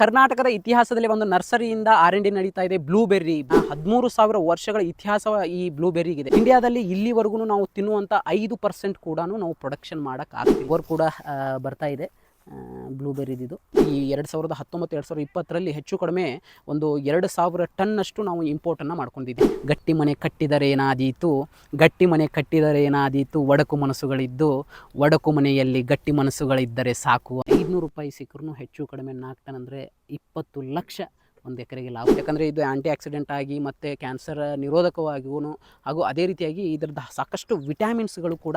ಕರ್ನಾಟಕದ ಇತಿಹಾಸದಲ್ಲಿ ಒಂದು ನರ್ಸರಿಯಿಂದ ಆರ್ ಎನ್ ಡಿ ನಡೀತಾ ಇದೆ, ಬ್ಲೂಬೆರ್ರಿ. ಹದಿಮೂರು ಸಾವಿರ ವರ್ಷಗಳ ಇತಿಹಾಸ ಈ ಬ್ಲೂಬೆರ್ರಿಗಿದೆ. ಇಂಡಿಯಾದಲ್ಲಿ ಇಲ್ಲಿವರೆಗೂ ನಾವು ತಿನ್ನುವಂಥ ಐದು ಪರ್ಸೆಂಟ್ ಕೂಡ ನಾವು ಪ್ರೊಡಕ್ಷನ್ ಮಾಡಕ್ ಆಗ್ತೀವಿ ಇವರು ಕೂಡ ಬರ್ತಾ ಇದೆ. ಬ್ಲೂಬೆರ್ರಿದು ಈ ಎರಡು ಸಾವಿರದ ಹತ್ತೊಂಬತ್ತು, ಎರಡು ಸಾವಿರದ ಇಪ್ಪತ್ತರಲ್ಲಿ ಹೆಚ್ಚು ಕಡಿಮೆ ಒಂದು ಎರಡು ಸಾವಿರ ಟನ್ನಷ್ಟು ನಾವು ಇಂಪೋರ್ಟನ್ನು ಮಾಡ್ಕೊಂಡಿದ್ವಿ. ಗಟ್ಟಿ ಮನೆ ಕಟ್ಟಿದರೆ ಏನಾದೀತು? ಗಟ್ಟಿ ಮನೆ ಕಟ್ಟಿದರೆ ಏನಾದೀತು? ಒಡಕು ಮನಸ್ಸುಗಳಿದ್ದು, ಒಡಕು ಮನೆಯಲ್ಲಿ ಗಟ್ಟಿ ಮನಸ್ಸುಗಳಿದ್ದರೆ ಸಾಕು. ಐದುನೂರು ರೂಪಾಯಿ ಸಿಕ್ಕರೂ ಹೆಚ್ಚು ಕಡಿಮೆ ನಾಲ್ಕು ಟನ್ ಅಂದರೆ ಇಪ್ಪತ್ತು ಲಕ್ಷ ಒಂದು ಎಕರೆಗೆ ಲಾಭ. ಯಾಕಂದರೆ ಇದು ಆ್ಯಂಟಿ ಆಕ್ಸಿಡೆಂಟ್ ಆಗಿ ಮತ್ತು ಕ್ಯಾನ್ಸರ್ ನಿರೋಧಕವಾಗಿಯೂ ಹಾಗೂ ಅದೇ ರೀತಿಯಾಗಿ ಇದರದ್ದು ಸಾಕಷ್ಟು ವಿಟ್ಯಾಮಿನ್ಸ್ಗಳು ಕೂಡ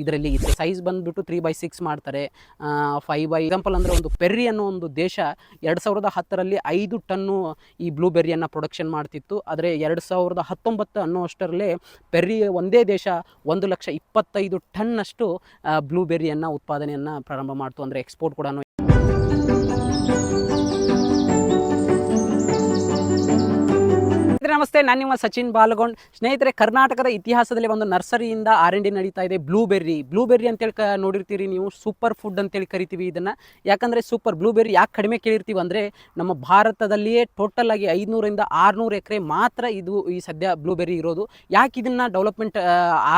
ಇದರಲ್ಲಿ ಇದೆ ಸೈಜ್ ಬಂದುಬಿಟ್ಟು ತ್ರೀ ಬೈ ಸಿಕ್ಸ್ ಮಾಡ್ತಾರೆ. ಫೈವ್ ಬೈ ಎಕ್ಸಾಂಪಲ್ ಅಂದರೆ ಒಂದು ಪೆರ್ರಿ ಅನ್ನೋ ಒಂದು ದೇಶ ಎರಡು ಸಾವಿರದ ಹತ್ತರಲ್ಲಿ ಐದು ಟನ್ನು ಈ ಬ್ಲೂಬೆರ್ರಿಯನ್ನು ಪ್ರೊಡಕ್ಷನ್ ಮಾಡ್ತಿತ್ತು. ಆದರೆ ಎರಡು ಸಾವಿರದ ಹತ್ತೊಂಬತ್ತು ಅನ್ನೋ ಅಷ್ಟರಲ್ಲೇ ಪೆರ್ರಿ ಒಂದೇ ದೇಶ ಒಂದು ಲಕ್ಷ ಇಪ್ಪತ್ತೈದು ಟನ್ನಷ್ಟು ಬ್ಲೂಬೆರ್ರಿಯನ್ನು ಉತ್ಪಾದನೆಯನ್ನು ಪ್ರಾರಂಭ ಮಾಡ್ತು. ಅಂದರೆ ಎಕ್ಸ್ಪೋರ್ಟ್ ಕೂಡ ನಮಸ್ತೆ, ನಾನು ನಿಮ್ಮ ಸಚಿನ್ ಬಾಲಗೊಂಡ್. ಸ್ನೇಹಿತರೆ, ಕರ್ನಾಟಕದ ಇತಿಹಾಸದಲ್ಲಿ ಒಂದು ನರ್ಸರಿಯಿಂದ ಆರ್ ಎನ್ ಡಿ ನಡೀತಾ ಇದೆ, ಬ್ಲೂಬೆರ್ರಿ. ಬ್ಲೂಬೆರ್ರಿ ಅಂತೇಳಿ ಕ ನೋಡಿರ್ತೀರಿ ನೀವು, ಸೂಪರ್ ಫುಡ್ ಅಂತೇಳಿ ಕರಿತೀವಿ ಇದನ್ನು. ಯಾಕಂದರೆ ಸೂಪರ್ ಬ್ಲೂಬೆರ್ರಿ ಯಾಕೆ ಕಡಿಮೆ ಕೇಳಿರ್ತೀವಿ ಅಂದರೆ, ನಮ್ಮ ಭಾರತದಲ್ಲಿಯೇ ಟೋಟಲ್ ಆಗಿ ಐದುನೂರಿಂದ ಆರುನೂರು ಎಕರೆ ಮಾತ್ರ ಇದು ಈ ಸದ್ಯ ಬ್ಲೂಬೆರ್ರಿ ಇರೋದು. ಯಾಕೆ ಇದನ್ನು ಡೆವಲಪ್ಮೆಂಟ್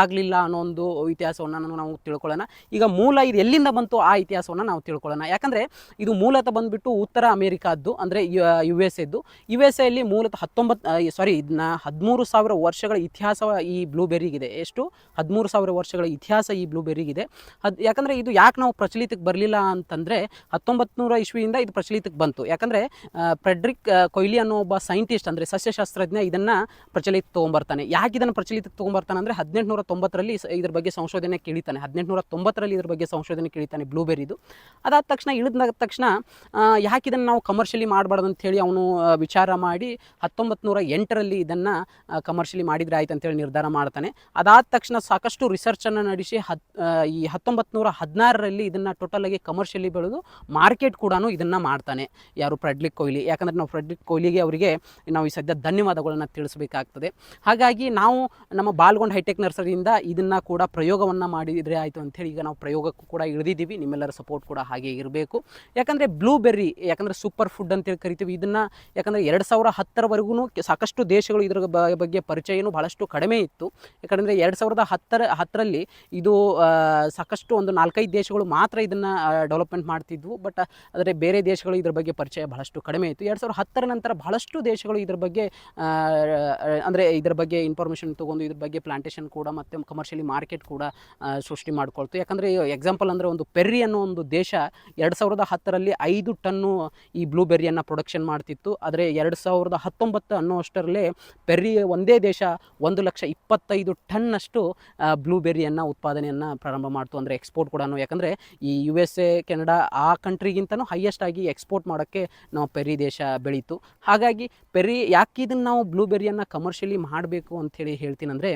ಆಗಲಿಲ್ಲ ಅನ್ನೋ ಒಂದು ಇತಿಹಾಸವನ್ನು ನಾವು ತಿಳ್ಕೊಳ್ಳೋಣ. ಈಗ ಮೂಲ ಇದು ಎಲ್ಲಿಂದ ಬಂತು ಆ ಇತಿಹಾಸವನ್ನು ನಾವು ತಿಳ್ಕೊಳ್ಳೋಣ. ಯಾಕಂದರೆ ಇದು ಮೂಲತಃ ಬಂದುಬಿಟ್ಟು ಉತ್ತರ ಅಮೆರಿಕಾದ್ದು, ಅಂದರೆ ಯು ಎಸ್ ಎದ್ದು. ಯು ಎಸ್ ಎಲ್ಲಿ ಮೂಲತಃ ಹತ್ತೊಂಬತ್ತು ಸಾರಿ ಇದನ್ನ ಹದಿಮೂರು ಸಾವಿರ ವರ್ಷಗಳ ಇತಿಹಾಸ ಈ ಬ್ಲೂಬೆರ್ರಿಗಿದೆ. ಎಷ್ಟು? ಹದಿಮೂರು ಸಾವಿರ ವರ್ಷಗಳ ಇತಿಹಾಸ ಈ ಬ್ಲೂಬೆರ್ರಿಗಿದೆ. ಅದು ಯಾಕಂದರೆ ಇದು ಯಾಕೆ ನಾವು ಪ್ರಚಲಿತಕ್ಕೆ ಬರಲಿಲ್ಲ ಅಂತಂದರೆ ಹತ್ತೊಂಬತ್ತು ನೂರ ಇಸ್ವಿಯಿಂದ ಇದು ಪ್ರಚಲಿತಕ್ಕೆ ಬಂತು. ಯಾಕಂದರೆ ಫ್ರೆಡ್ರಿಕ್ ಕೊಯ್ಲಿ ಅನ್ನೋ ಒಬ್ಬ ಸೈಂಟಿಸ್ಟ್ ಅಂದರೆ ಸಸ್ಯಶಾಸ್ತ್ರಜ್ಞ ಇದನ್ನು ಪ್ರಚಲಿತ ತೊಗೊಂಬರ್ತಾನೆ. ಯಾಕೆ ಇದನ್ನು ಪ್ರಚಲಿತಕ್ಕೆ ತೊಗೊಂಬರ್ತಾನೆ ಅಂದರೆ ಹದಿನೆಂಟುನೂರ ತೊಂಬತ್ತರಲ್ಲಿ ಇದ್ರ ಬಗ್ಗೆ ಸಂಶೋಧನೆ ಕೇಳಿತಾನೆ. ಹದಿನೆಂಟುನೂರ ತೊಂಬತ್ತರಲ್ಲಿ ಇದ್ರ ಬಗ್ಗೆ ಸಂಶೋಧನೆ ಕೇಳಿತಾನೆ ಬ್ಲೂಬೆರಿದು ಅದಾದ ತಕ್ಷಣ ಇಳಿದ ತಕ್ಷಣ ಯಾಕೆ ಇದನ್ನು ನಾವು ಕಮರ್ಷಿಯಲಿ ಮಾಡಬಾರ್ದು ಅಂತೇಳಿ ಅವನು ವಿಚಾರ ಮಾಡಿ ಹತ್ತೊಂಬತ್ತು ನೂರ ಎಂಟರಲ್ಲಿ ಇದನ್ನು ಕಮರ್ಷಿಯಲಿ ಮಾಡಿದರೆ ಆಯ್ತು ಅಂತೇಳಿ ನಿರ್ಧಾರ ಮಾಡ್ತಾನೆ. ಅದಾದ ತಕ್ಷಣ ಸಾಕಷ್ಟು ರಿಸರ್ಚನ್ನು ನಡೆಸಿ ಹತ್ ಈ ಹತ್ತೊಂಬತ್ತು ನೂರ ಹದಿನಾರರಲ್ಲಿ ಇದನ್ನು ಟೋಟಲಾಗಿ ಕಮರ್ಷಿಯಲಿ ಬೆಳೆದು ಮಾರ್ಕೆಟ್ ಕೂಡ ಇದನ್ನು ಮಾಡ್ತಾನೆ. ಯಾರು ಫ್ರೆಡ್ಲಿಕ್ ಕೊಹ್ಲಿ, ಯಾಕಂದರೆ ನಾವು ಫ್ರೆಡ್ಲಿಕ್ ಕೊಹ್ಲಿಗೆ ಅವರಿಗೆ ನಾವು ಈ ಸದ್ಯ ಧನ್ಯವಾದಗಳನ್ನು ತಿಳಿಸಬೇಕಾಗ್ತದೆ. ಹಾಗಾಗಿ ನಾವು ನಮ್ಮ ಬಾಲ್ಗೊಂಡ್ ಹೈಟೆಕ್ ನರ್ಸರಿಯಿಂದ ಇದನ್ನು ಕೂಡ ಪ್ರಯೋಗವನ್ನು ಮಾಡಿದರೆ ಆಯಿತು ಅಂಥೇಳಿ ಈಗ ನಾವು ಪ್ರಯೋಗಕ್ಕೂ ಕೂಡ ಇಳಿದಿದ್ದೀವಿ. ನಿಮ್ಮೆಲ್ಲರ ಸಪೋರ್ಟ್ ಕೂಡ ಹಾಗೆ ಇರಬೇಕು. ಯಾಕಂದರೆ ಬ್ಲೂಬೆರ್ರಿ ಯಾಕಂದರೆ ಸೂಪರ್ ಫುಡ್ ಅಂತೇಳಿ ಕರಿತೀವಿ. ಇದನ್ನು ಯಾಕಂದರೆ ಎರಡು ಸಾವಿರ ಹತ್ತರವರೆಗೂ ಸಾಕಷ್ಟು ದೇಶಗಳು ಇದರ ಬಗ್ಗೆ ಪರಿಚಯನೂ ಬಹಳಷ್ಟು ಕಡಿಮೆ ಇತ್ತು. ಯಾಕಂದರೆ ಎರಡು ಸಾವಿರದ ಹತ್ತರ, ಹತ್ತರಲ್ಲಿ ಇದು ಸಾಕಷ್ಟು ಒಂದು ನಾಲ್ಕೈದು ದೇಶಗಳು ಮಾತ್ರ ಇದನ್ನು ಡೆವಲಪ್ಮೆಂಟ್ ಮಾಡ್ತಿದ್ವು. ಬಟ್ ಆದರೆ ಬೇರೆ ದೇಶಗಳು ಇದರ ಬಗ್ಗೆ ಪರಿಚಯ ಬಹಳಷ್ಟು ಕಡಿಮೆ ಇತ್ತು. ಎರಡು ಸಾವಿರದ ಹತ್ತರ ನಂತರ ಬಹಳಷ್ಟು ದೇಶಗಳು ಇದರ ಬಗ್ಗೆ ಅಂದರೆ ಇದರ ಬಗ್ಗೆ ಇನ್ಫಾರ್ಮೇಷನ್ ತೊಗೊಂಡು, ಇದ್ರ ಬಗ್ಗೆ ಪ್ಲಾಂಟೇಷನ್ ಕೂಡ ಮತ್ತು ಕಮರ್ಷಿಯಲಿ ಮಾರ್ಕೆಟ್ ಕೂಡ ಸೃಷ್ಟಿ ಮಾಡ್ಕೊಳ್ತು. ಯಾಕಂದರೆ ಎಕ್ಸಾಂಪಲ್ ಅಂದರೆ ಒಂದು ಪೆರ್ರಿ ಅನ್ನೋ ಒಂದು ದೇಶ ಎರಡು ಸಾವಿರದ ಹತ್ತರಲ್ಲಿ ಐದು ಟನ್ನು ಈ ಬ್ಲೂಬೆರ್ರಿಯನ್ನು ಪ್ರೊಡಕ್ಷನ್ ಮಾಡ್ತಿತ್ತು. ಆದರೆ ಎರಡು ಸಾವಿರದ ಹತ್ತೊಂಬತ್ತು ಅನ್ನೋ ಅಷ್ಟರಲ್ಲೇ ಪೆರ್ರಿ ಒಂದೇ ದೇಶ ಒಂದು ಲಕ್ಷ ಇಪ್ಪತ್ತೈದು ಟನ್ನಷ್ಟು ಬ್ಲೂಬೆರ್ರಿಯನ್ನು ಉತ್ಪಾದನೆಯನ್ನು ಪ್ರಾರಂಭ ಮಾಡ್ತು. ಅಂದರೆ ಎಕ್ಸ್ಪೋರ್ಟ್ ಕೂಡ ಯಾಕಂದರೆ ಈ ಯು ಎಸ್ ಎ ಕೆನಡಾ ಆ ಕಂಟ್ರಿಗಿಂತನೂ ಹೈಯೆಸ್ಟ್ ಆಗಿ ಎಕ್ಸ್ಪೋರ್ಟ್ ಮಾಡೋಕ್ಕೆ ನಾವು ಪೆರಿ ದೇಶ ಬೆಳೀತು. ಹಾಗಾಗಿ ಪೆರ್ರಿ ಯಾಕೆ ಇದನ್ನು ನಾವು ಬ್ಲೂಬೆರಿಯನ್ನು ಕಮರ್ಷಿಯಲಿ ಮಾಡಬೇಕು ಅಂಥೇಳಿ ಹೇಳ್ತೀನಂದರೆ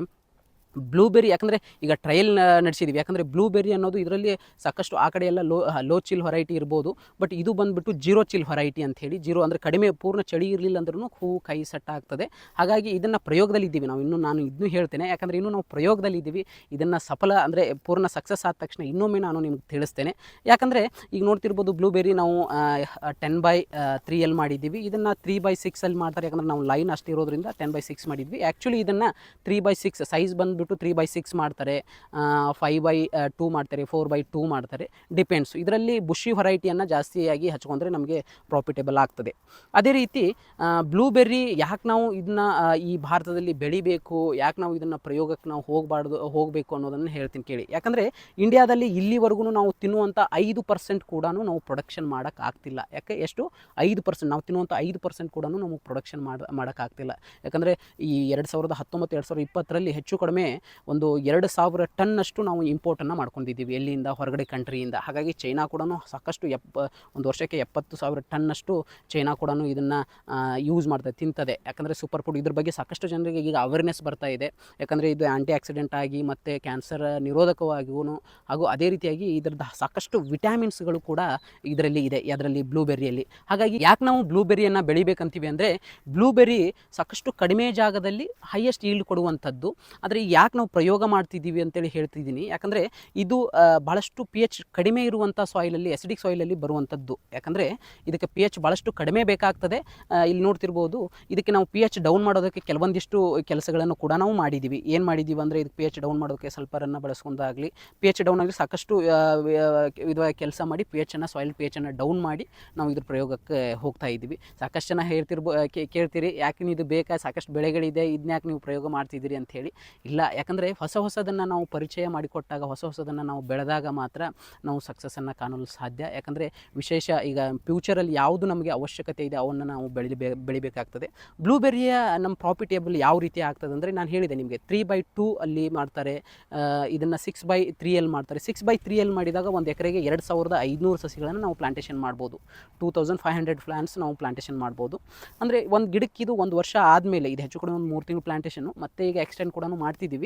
ಬ್ಲೂಬೆರಿ, ಯಾಕಂದರೆ ಈಗ ಟ್ರಯಲ್ ನಡೆಸಿದ್ದೀವಿ ಯಾಕಂದರೆ ಬ್ಲೂಬೆರಿ ಅನ್ನೋದು ಇದರಲ್ಲಿ ಸಾಕಷ್ಟು ಆ ಕಡೆ ಎಲ್ಲ ಲೋ ಲೋ ಚಿಲ್ ಹೊರೈಟಿ ಇರ್ಬೋದು. ಬಟ್ ಇದು ಬಂದುಬಿಟ್ಟು ಜೀರೋ ಚಿಲ್ ಹೊರೈಟಿ ಅಂತ ಹೇಳಿ ಜೀರೋ ಅಂದರೆ ಕಡಿಮೆ ಪೂರ್ಣ ಚಳಿ ಇರಲಿಲ್ಲ ಅಂದ್ರೂ ಹೂವು ಕೈ ಸೆಟ್ ಆಗ್ತದೆ. ಹಾಗಾಗಿ ಇದನ್ನು ಪ್ರಯೋಗದಲ್ಲಿದ್ದೀವಿ ನಾವು. ಇನ್ನೂ ನಾನು ಇದನ್ನು ಹೇಳ್ತೇನೆ. ಯಾಕಂದರೆ ಇನ್ನೂ ನಾವು ಪ್ರಯೋಗದಲ್ಲಿ ಇದ್ದೀವಿ ಇದನ್ನು ಸಫಲ ಅಂದರೆ ಪೂರ್ಣ ಸಕ್ಸಸ್ ಆದ ತಕ್ಷಣ ಇನ್ನೊಮ್ಮೆ ನಾನು ನಿಮ್ಗೆ ತಿಳಿಸ್ತೇನೆ. ಯಾಕಂದರೆ ಈಗ ನೋಡ್ತಿರ್ಬೋದು ಬ್ಲೂಬೆರಿ ನಾವು ಟೆನ್ ಬೈ ತ್ರೀ ಎಲ್ ಮಾಡಿದ್ದೀವಿ. ಇದನ್ನು ತ್ರೀ ಬೈ ಸಿಕ್ಸಲ್ಲಿ ಮಾಡ್ತಾರೆ. ಯಾಕಂದರೆ ನಾವು ಲೈನ್ ಅಷ್ಟು ಇರೋದ್ರಿಂದ ಟೆನ್ ಬೈ ಸಿಕ್ಸ್ ಮಾಡಿದ್ವಿ. ಆ್ಯಕ್ಚುಲಿ ಇದನ್ನು ತ್ರೀ ಬೈ ಸಿಕ್ಸ್ ಸೈಜ್ ಬಂದುಬಿಟ್ಟು ತ್ರೀ ಬೈ ಸಿಕ್ಸ್ ಮಾಡ್ತಾರೆ ಫೈವ್ ಬೈ ಟೂ ಮಾಡ್ತಾರೆ, ಫೋರ್ ಬೈ ಟೂ ಮಾಡ್ತಾರೆ. ಡಿಪೆಂಡ್ಸ್. ಇದರಲ್ಲಿ ಬುಷಿ ವೆರೈಟಿಯನ್ನು ಜಾಸ್ತಿಯಾಗಿ ಹಚ್ಕೊಂಡ್ರೆ ನಮಗೆ ಪ್ರಾಫಿಟೇಬಲ್ ಆಗ್ತದೆ. ಅದೇ ರೀತಿ ಬ್ಲೂಬೆರ್ರಿ ಯಾಕೆ ನಾವು ಇದನ್ನ ಈ ಭಾರತದಲ್ಲಿ ಬೆಳಿಬೇಕು, ಯಾಕೆ ನಾವು ಇದನ್ನು ಪ್ರಯೋಗಕ್ಕೆ ನಾವು ಹೋಗಬಾರ್ದು, ಹೋಗಬೇಕು ಅನ್ನೋದನ್ನು ಹೇಳ್ತೀನಿ ಕೇಳಿ. ಯಾಕಂದರೆ ಇಂಡಿಯಾದಲ್ಲಿ ಇಲ್ಲಿವರೆಗೂ ನಾವು ತಿನ್ನುವಂಥ ಐದು ಪರ್ಸೆಂಟ್ ಕೂಡ ನಾವು ಪ್ರೊಡಕ್ಷನ್ ಮಾಡೋಕ್ಕಾಗ್ತಿಲ್ಲ ಯಾಕೆ? ಎಷ್ಟು? ಐದು ಪರ್ಸೆಂಟ್ ನಾವು ತಿನ್ನುವಂಥ ಐದು ಪರ್ಸೆಂಟ್ ಕೂಡ ನಮಗೆ ಪ್ರೊಡಕ್ಷನ್ ಮಾಡ ಮಾಡೋಕ್ಕಾಗ್ತಿಲ್ಲ ಯಾಕಂದರೆ ಈ ಎರಡು ಸಾವಿರದ ಹತ್ತೊಂಬತ್ತು, ಎರಡು ಸಾವಿರದ ಇಪ್ಪತ್ತರಲ್ಲಿ ಹೆಚ್ಚು ಕಡಿಮೆ ಒಂದು ಎರಡು ಸಾವಿರ ಟನ್ನಷ್ಟು ನಾವು ಇಂಪೋರ್ಟನ್ನು ಮಾಡ್ಕೊಂಡಿದ್ದೀವಿ ಎಲ್ಲಿಂದ, ಹೊರಗಡೆ ಕಂಟ್ರಿಯಿಂದ ಹಾಗಾಗಿ ಚೈನಾ ಕೂಡ ಸಾಕಷ್ಟು ಎಪ್ಪ, ಒಂದು ವರ್ಷಕ್ಕೆ ಎಪ್ಪತ್ತು ಸಾವಿರ ಟನ್ನಷ್ಟು ಚೈನಾ ಕೂಡ ಇದನ್ನು ಯೂಸ್ ಮಾಡ್ತದೆ ತಿಂತದೆ. ಯಾಕಂದರೆ ಸೂಪರ್ ಫುಡ್ ಇದ್ರ ಬಗ್ಗೆ ಸಾಕಷ್ಟು ಜನರಿಗೆ ಈಗ ಅವೇರ್ನೆಸ್ ಬರ್ತಾ ಇದೆ. ಯಾಕಂದರೆ ಇದು ಆ್ಯಂಟಿ ಆಕ್ಸಿಡೆಂಟ್ ಆಗಿ ಮತ್ತು ಕ್ಯಾನ್ಸರ್ ನಿರೋಧಕವಾಗಿಯೂ ಹಾಗೂ ಅದೇ ರೀತಿಯಾಗಿ ಇದರದ್ದು ಸಾಕಷ್ಟು ವಿಟ್ಯಾಮಿನ್ಸ್ಗಳು ಕೂಡ ಇದರಲ್ಲಿ ಇದೆ ಅದರಲ್ಲಿ ಬ್ಲೂಬೆರಿಯಲ್ಲಿ ಹಾಗಾಗಿ ಯಾಕೆ ನಾವು ಬ್ಲೂಬೆರಿಯನ್ನು ಬೆಳಿಬೇಕಂತೀವಿ ಅಂದರೆ ಬ್ಲೂಬೆರಿ ಸಾಕಷ್ಟು ಕಡಿಮೆ ಜಾಗದಲ್ಲಿ ಹೈಯೆಸ್ಟ್ ಈಲ್ಡ್ ಕೊಡುವಂಥದ್ದು. ಆದರೆ ಯಾಕೆ ನಾವು ಪ್ರಯೋಗ ಮಾಡ್ತಿದ್ದೀವಿ ಅಂತೇಳಿ ಹೇಳ್ತಿದ್ದೀನಿ. ಯಾಕಂದರೆ ಇದು ಭಾಳಷ್ಟು ಪಿ ಎಚ್ ಕಡಿಮೆ ಇರುವಂಥ ಸಾಯಿಲಲ್ಲಿ ಎಸಿಡಿಕ್ ಸಾಯಿಲಲ್ಲಿ ಬರುವಂಥದ್ದು ಯಾಕಂದರೆ ಇದಕ್ಕೆ ಪಿ ಎಚ್ ಭಾಳಷ್ಟು ಕಡಿಮೆ ಬೇಕಾಗ್ತದೆ. ಇಲ್ಲಿ ನೋಡ್ತಿರ್ಬೋದು, ಇದಕ್ಕೆ ನಾವು ಪಿ ಎಚ್ ಡೌನ್ ಮಾಡೋದಕ್ಕೆ ಕೆಲವೊಂದಿಷ್ಟು ಕೆಲಸಗಳನ್ನು ಕೂಡ ನಾವು ಮಾಡಿದ್ದೀವಿ ಏನು ಮಾಡಿದ್ದೀವಿ ಅಂದರೆ ಇದಕ್ಕೆ ಪಿ ಎಚ್ ಡೌನ್ ಮಾಡೋದಕ್ಕೆ ಸಲ್ಫರನ್ನು ಬಳಸ್ಕೊಂಡಾಗಲಿ ಪಿ ಎಚ್ ಡೌನ್ ಆಗಲಿ ಸಾಕಷ್ಟು ವಿಧವಾಗಿ ಕೆಲಸ ಮಾಡಿ ಪಿ ಎಚನ್ನು ಸಾಯಿಲ್ ಪಿ ಎಚನ್ನು ಡೌನ್ ಮಾಡಿ ನಾವು ಇದ್ರ ಪ್ರಯೋಗಕ್ಕೆ ಹೋಗ್ತಾ ಇದ್ದೀವಿ. ಸಾಕಷ್ಟು ಜನ ಹೇಳ್ತಿರ್ಬೋ ಕೇಳ್ತೀರಿ, ಯಾಕೆ ಇದು ಬೇಕಾ, ಸಾಕಷ್ಟು ಬೆಳೆಗಳಿದೆ ಇದನ್ನ ಯಾಕೆ ನೀವು ಪ್ರಯೋಗ ಮಾಡ್ತಿದ್ದೀರಿ ಅಂತ ಹೇಳಿ ಇಲ್ಲ ಯಾಕಂದರೆ ಹೊಸ ಹೊಸದನ್ನು ನಾವು ಪರಿಚಯ ಮಾಡಿಕೊಟ್ಟಾಗ, ಹೊಸ ಹೊಸದನ್ನು ನಾವು ಬೆಳೆದಾಗ ಮಾತ್ರ ನಾವು ಸಕ್ಸಸ್ಸನ್ನು ಕಾಣಲು ಸಾಧ್ಯ. ಯಾಕಂದರೆ ವಿಶೇಷ ಈಗ ಫ್ಯೂಚರಲ್ಲಿ ಯಾವುದು ನಮಗೆ ಅವಶ್ಯಕತೆ ಇದೆ, ಅವನ್ನು ನಾವು ಬೆಳಿಬೇ ಬೆಳಿಬೇಕಾಗ್ತದೆ. ಬ್ಲೂಬೆರಿಯ ನಮ್ಮ ಪ್ರಾಫಿಟೇಬಲ್ ಯಾವ ರೀತಿ ಆಗ್ತದೆ ಅಂದರೆ ನಾನು ಹೇಳಿದೆ ನಿಮಗೆ ತ್ರೀ ಬೈ ಟೂ ಅಲ್ಲಿ ಮಾಡ್ತಾರೆ ಇದನ್ನು ಸಿಕ್ಸ್ ಬೈ ತ್ರೀ ಎಲ್ ಮಾಡ್ತಾರೆ. ಸಿಕ್ಸ್ ಬೈ ತ್ರೀ ಎಲ್ ಮಾಡಿದಾಗ ಒಂದು ಎಕರೆಗೆ ಎರಡು ಸಾವಿರದ ಐದುನೂರು ಸಸಿಗಳನ್ನು ನಾವು ಪ್ಲಾಂಟೇಷನ್ ಮಾಡ್ಬೋದು. Two thousand five hundred plants ನಾವು ಪ್ಲಾಂಟೇಷನ್ ಮಾಡ್ಬೋದು. ಅಂದರೆ ಒಂದು ಗಿಡಕ್ಕಿದು ಒಂದು ವರ್ಷ ಆದಮೇಲೆ, ಇದು ಹೆಚ್ಚು ಕೂಡ ಒಂದು ಮೂರು ತಿಂಗಳು ಪ್ಲಾಂಟೇಷನ್ನು ಮತ್ತೆ ಈಗ ಎಕ್ಸ್ಟೆಂಡ್ ಕೂಡ ಮಾಡ್ತಿದ್ದೀವಿ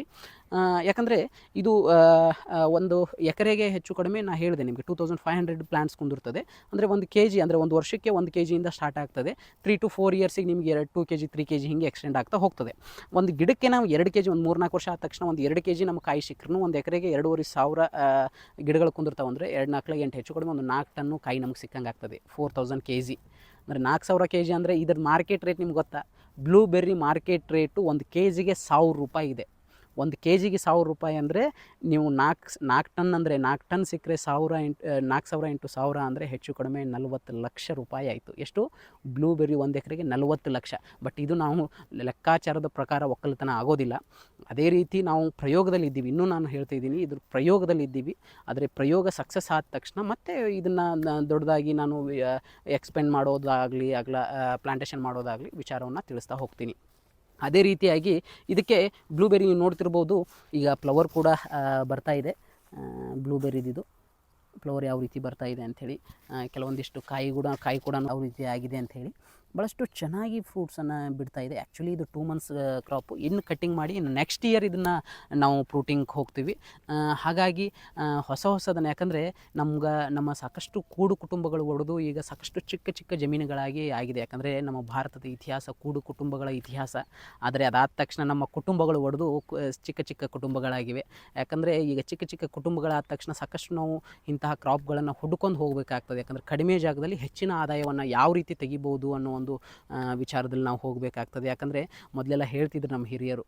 ಆ, ಯಾಕಂದರೆ ಇದು ಒಂದು ಎಕರೆಗೆ ಹೆಚ್ಚು ಕಡಿಮೆ ನಾನು ಹೇಳಿದೆ ನಿಮಗೆ two thousand five hundred plants ಕುಂದಿರ್ತದೆ. ಅಂದರೆ ಒಂದು ಕೆ ಜಿ ಅಂದರೆ ಒಂದು ವರ್ಷಕ್ಕೆ ಒಂದು ಕೆ ಜಿಯಿಂದ ಸ್ಟಾರ್ಟ್ ಆಗ್ತದೆ. ತ್ರೀ ಟು ಫೋರ್ ಇಯರ್ಸಿಗೆ ನಿಮಗೆ ಎರಡು two K G three K G ಹಿಂಗೆ ಎಕ್ಸ್ಟೆಂಡ್ ಆಗ್ತಾ ಹೋಗ್ತದೆ. ಒಂದು ಗಿಡಕ್ಕೆ ನಾವು ಎರಡು ಕೆ ಜಿ ಒಂದು ಮೂರು ನಾಲ್ಕು ವರ್ಷ ಆದ ತಕ್ಷಣ ಒಂದು ಎರಡು ಕೆ ಜಿ ನಮ್ಮ ಕಾಯಿ ಸಿಕ್ಕರೂ ಒಂದು ಎಕರೆಗೆ ಎರಡೂವರೆ ಸಾವಿರ ಗಿಡಗಳು ಕುಂದಿರ್ತಾವೆ. ಅಂದರೆ ಎರಡು ನಾಲ್ಕು ಎಂಟು ಹೆಚ್ಚು ಕಡಿಮೆ ಒಂದು ನಾಲ್ಕು ಟನ್ನು ಕಾಯಿ ನಮಗೆ ಸಿಕ್ಕಂಗೆ ಆಗ್ತದೆ. ಫೋರ್ ತೌಸಂಡ್ ಕೆ ಜಿ ಅಂದರೆ ನಾಲ್ಕು ಸಾವಿರ ಕೆ ಜಿ ಅಂದರೆ ಇದ್ರ ಮಾರ್ಕೆಟ್ ರೇಟ್ ನಿಮ್ಗೆ ಗೊತ್ತಾ? ಬ್ಲೂಬೆರ್ರಿ ಮಾರ್ಕೆಟ್ ರೇಟು ಒಂದು ಕೆ ಜಿಗೆ ಸಾವಿರ ರೂಪಾಯಿ ಇದೆ. ಒಂದು ಕೆ ಜಿಗೆ ಸಾವಿರ ರೂಪಾಯಿ ಅಂದರೆ ನೀವು ನಾಲ್ಕು ನಾಲ್ಕು ಟನ್ ಅಂದರೆ ನಾಲ್ಕು ಟನ್ ಸಿಕ್ಕರೆ ಸಾವಿರ ಎಂಟು ನಾಲ್ಕು ಸಾವಿರ ಎಂಟು ಸಾವಿರ ಅಂದರೆ ಹೆಚ್ಚು ಕಡಿಮೆ ನಲ್ವತ್ತು ಲಕ್ಷ ರೂಪಾಯಿ ಆಯಿತು. ಎಷ್ಟು? ಬ್ಲೂಬೆರಿ ಒಂದು ಎಕರೆಗೆ ನಲವತ್ತು ಲಕ್ಷ. ಬಟ್ ಇದು ನಾವು ಲೆಕ್ಕಾಚಾರದ ಪ್ರಕಾರ ಒಕ್ಕಲತನ ಆಗೋದಿಲ್ಲ. ಅದೇ ರೀತಿ ನಾವು ಪ್ರಯೋಗದಲ್ಲಿ ಇದ್ದೀವಿ. ಇನ್ನೂ ನಾನು ಹೇಳ್ತಾ ಇದ್ದೀನಿ, ಇದ್ರ ಪ್ರಯೋಗದಲ್ಲಿ ಇದ್ದೀವಿ. ಆದರೆ ಪ್ರಯೋಗ ಸಕ್ಸಸ್ ಆದ ತಕ್ಷಣ ಮತ್ತೆ ಇದನ್ನು ದೊಡ್ಡದಾಗಿ ನಾನು ಎಕ್ಸ್ಪೆಂಡ್ ಮಾಡೋದಾಗಲಿ, ಅಗ್ಲ ಪ್ಲಾಂಟೇಷನ್ ಮಾಡೋದಾಗಲಿ ವಿಚಾರವನ್ನು ತಿಳಿಸ್ತಾ ಹೋಗ್ತೀನಿ. ಅದೇ ರೀತಿಯಾಗಿ ಇದಕ್ಕೆ ಬ್ಲೂಬೆರಿ ನೀವು ನೋಡ್ತಿರ್ಬೋದು. ಈಗ ಫ್ಲವರ್ ಕೂಡ ಬರ್ತಾ ಇದೆ. ಬ್ಲೂಬೆರಿದಿದು ಫ್ಲವರ್ ಯಾವ ರೀತಿ ಬರ್ತಾ ಇದೆ ಅಂಥೇಳಿ ಕೆಲವೊಂದಿಷ್ಟು ಕಾಯಿ ಕೂಡ ಕಾಯಿ ಕೂಡ ಯಾವ ರೀತಿ ಆಗಿದೆ ಅಂಥೇಳಿ ಭಾಳಷ್ಟು ಚೆನ್ನಾಗಿ ಫ್ರೂಟ್ಸನ್ನು ಬಿಡ್ತಾ ಇದೆ. ಆ್ಯಕ್ಚುಲಿ ಇದು ಟೂ ಮಂತ್ಸ್ ಕ್ರಾಪು ಇನ್ನು ಕಟ್ಟಿಂಗ್ ಮಾಡಿ ಇನ್ನು ನೆಕ್ಸ್ಟ್ ಇಯರ್ ಇದನ್ನು ನಾವು ಫ್ರೂಟಿಂಗ್ ಹೋಗ್ತೀವಿ. ಹಾಗಾಗಿ ಹೊಸ ಹೊಸದನ್ನು ಯಾಕಂದರೆ ನಮ್ಗೆ, ನಮ್ಮ ಸಾಕಷ್ಟು ಕೂಡು ಕುಟುಂಬಗಳು ಒಡೆದು ಈಗ ಸಾಕಷ್ಟು ಚಿಕ್ಕ ಚಿಕ್ಕ ಜಮೀನುಗಳಾಗಿ ಆಗಿದೆ. ಯಾಕಂದರೆ ನಮ್ಮ ಭಾರತದ ಇತಿಹಾಸ ಕೂಡು ಕುಟುಂಬಗಳ ಇತಿಹಾಸ. ಆದರೆ ಅದಾದ ತಕ್ಷಣ ನಮ್ಮ ಕುಟುಂಬಗಳು ಒಡೆದು ಚಿಕ್ಕ ಚಿಕ್ಕ ಕುಟುಂಬಗಳಾಗಿವೆ. ಯಾಕಂದರೆ ಈಗ ಚಿಕ್ಕ ಚಿಕ್ಕ ಕುಟುಂಬಗಳಾದ ತಕ್ಷಣ ಸಾಕಷ್ಟು ನಾವು ಇಂತಹ ಕ್ರಾಪ್ಗಳನ್ನು ಹುಡ್ಕೊಂಡು ಹೋಗಬೇಕಾಗ್ತದೆ. ಯಾಕಂದರೆ ಕಡಿಮೆ ಜಾಗದಲ್ಲಿ ಹೆಚ್ಚಿನ ಆದಾಯವನ್ನು ಯಾವ ರೀತಿ ತೆಗಿಬೋದು ಅನ್ನೋ ಒಂದು ವಿಚಾರದಲ್ಲಿ ನಾವು ಹೋಗಬೇಕಾಗ್ತದೆ. ಯಾಕಂದರೆ ಮೊದಲೆಲ್ಲ ಹೇಳ್ತಿದ್ರು ನಮ್ಮ ಹಿರಿಯರು,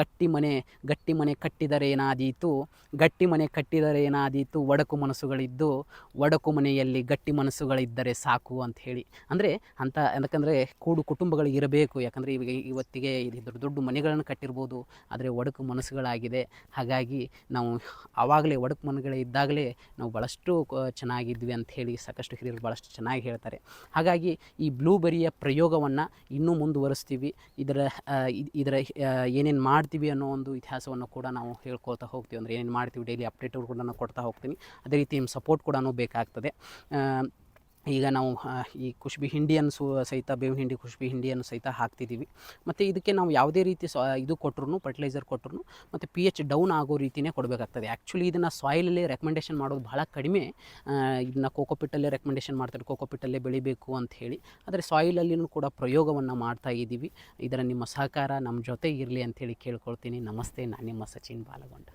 ಗಟ್ಟಿ ಮನೆ ಗಟ್ಟಿ ಮನೆ ಕಟ್ಟಿದರೆ ಏನಾದೀತು? ಗಟ್ಟಿ ಮನೆ ಕಟ್ಟಿದರೆ ಏನಾದೀತು? ಒಡಕು ಮನಸ್ಸುಗಳಿದ್ದು, ಒಡಕು ಮನೆಯಲ್ಲಿ ಗಟ್ಟಿ ಮನಸ್ಸುಗಳಿದ್ದರೆ ಸಾಕು ಅಂತ ಹೇಳಿ. ಅಂದರೆ ಅಂಥ ಯಾಕಂದರೆ ಕೂಡು ಕುಟುಂಬಗಳು ಇರಬೇಕು. ಯಾಕಂದರೆ ಇವಾಗ ಇವತ್ತಿಗೆ ದೊಡ್ಡ ದೊಡ್ಡ ಮನೆಗಳನ್ನು ಕಟ್ಟಿರ್ಬೋದು. ಆದರೆ ಒಡಕು ಮನಸ್ಸುಗಳಾಗಿದೆ. ಹಾಗಾಗಿ ನಾವು ಆವಾಗಲೇ ಒಡಕು ಮನೆಗಳೇ ಇದ್ದಾಗಲೇ ನಾವು ಭಾಳಷ್ಟು ಚೆನ್ನಾಗಿದ್ವಿ ಅಂತ ಹೇಳಿ ಸಾಕಷ್ಟು ಹಿರಿಯರು ಭಾಳಷ್ಟು ಚೆನ್ನಾಗಿ ಹೇಳ್ತಾರೆ. ಹಾಗಾಗಿ ಈ ಬ್ಲೂಬೆರಿಯ ಪ್ರಯೋಗವನ್ನು ಇನ್ನೂ ಮುಂದುವರಿಸ್ತೀವಿ. ಇದರ ಇದರ ಏನೇನು ಮಾಡ್ತೀವಿ ಅನ್ನೋ ಒಂದು ಇತಿಹಾಸವನ್ನು ಕೂಡ ನಾವು ಹೇಳ್ಕೊಳ್ತಾ ಹೋಗ್ತೀವಿ. ಅಂದರೆ ಏನೇನು ಮಾಡ್ತೀವಿ ಡೈಲಿ ಅಪ್ಡೇಟ್ ಕೂಡ ನಾನು ಕೊಡ್ತಾ ಹೋಗ್ತೀನಿ. ಅದೇ ರೀತಿ ನಿಮ್ಮ ಸಪೋರ್ಟ್ ಕೂಡ ಬೇಕಾಗ್ತದೆ. ಈಗ ನಾವು ಈ ಕುಷ್ಬಿ ಹಿಂಡಿಯನ್ನು ಸು, ಸಹಿತ ಬೇವಿನ ಹಿಂಡಿ ಕುಷ್ಬಿ ಹಿಂಡಿಯನ್ನು ಸಹಿತ ಹಾಕ್ತಿದ್ದೀವಿ. ಮತ್ತು ಇದಕ್ಕೆ ನಾವು ಯಾವುದೇ ರೀತಿ ಸ, ಇದು ಕೊಟ್ಟರು ಫರ್ಟಿಲೈಸರ್ ಕೊಟ್ಟರು ಮತ್ತು ಪಿ ಎಚ್ ಡೌನ್ ಆಗೋ ರೀತಿಯೇ ಕೊಡಬೇಕಾಗ್ತದೆ. ಆ್ಯಕ್ಚುಲಿ ಇದನ್ನು ಸಾಯಿಲಲ್ಲೇ ರೆಕಮೆಂಡೇಷನ್ ಮಾಡೋದು ಭಾಳ ಕಡಿಮೆ ಇದನ್ನು ಕೋಕೋಪಿಟ್ಟಲ್ಲೇ ರೆಕಮೆಂಡೇಷನ್ ಮಾಡ್ತಾರೆ. ಕೋಕೋಪಿಟ್ಟಲ್ಲೇ ಬೆಳಿಬೇಕು ಅಂತ ಹೇಳಿ. ಆದರೆ ಸಾಯಿಲಲ್ಲಿನೂ ಕೂಡ ಪ್ರಯೋಗವನ್ನು ಮಾಡ್ತಾ ಇದ್ದೀವಿ. ಇದರ ನಿಮ್ಮ ಸಹಕಾರ ನಮ್ಮ ಜೊತೆ ಇರಲಿ ಅಂಥೇಳಿ ಕೇಳ್ಕೊಳ್ತೀನಿ. ನಮಸ್ತೆ. ನಾನು ನಿಮ್ಮ ಸಚಿನ್ ಬಾಲಗೊಂಡ.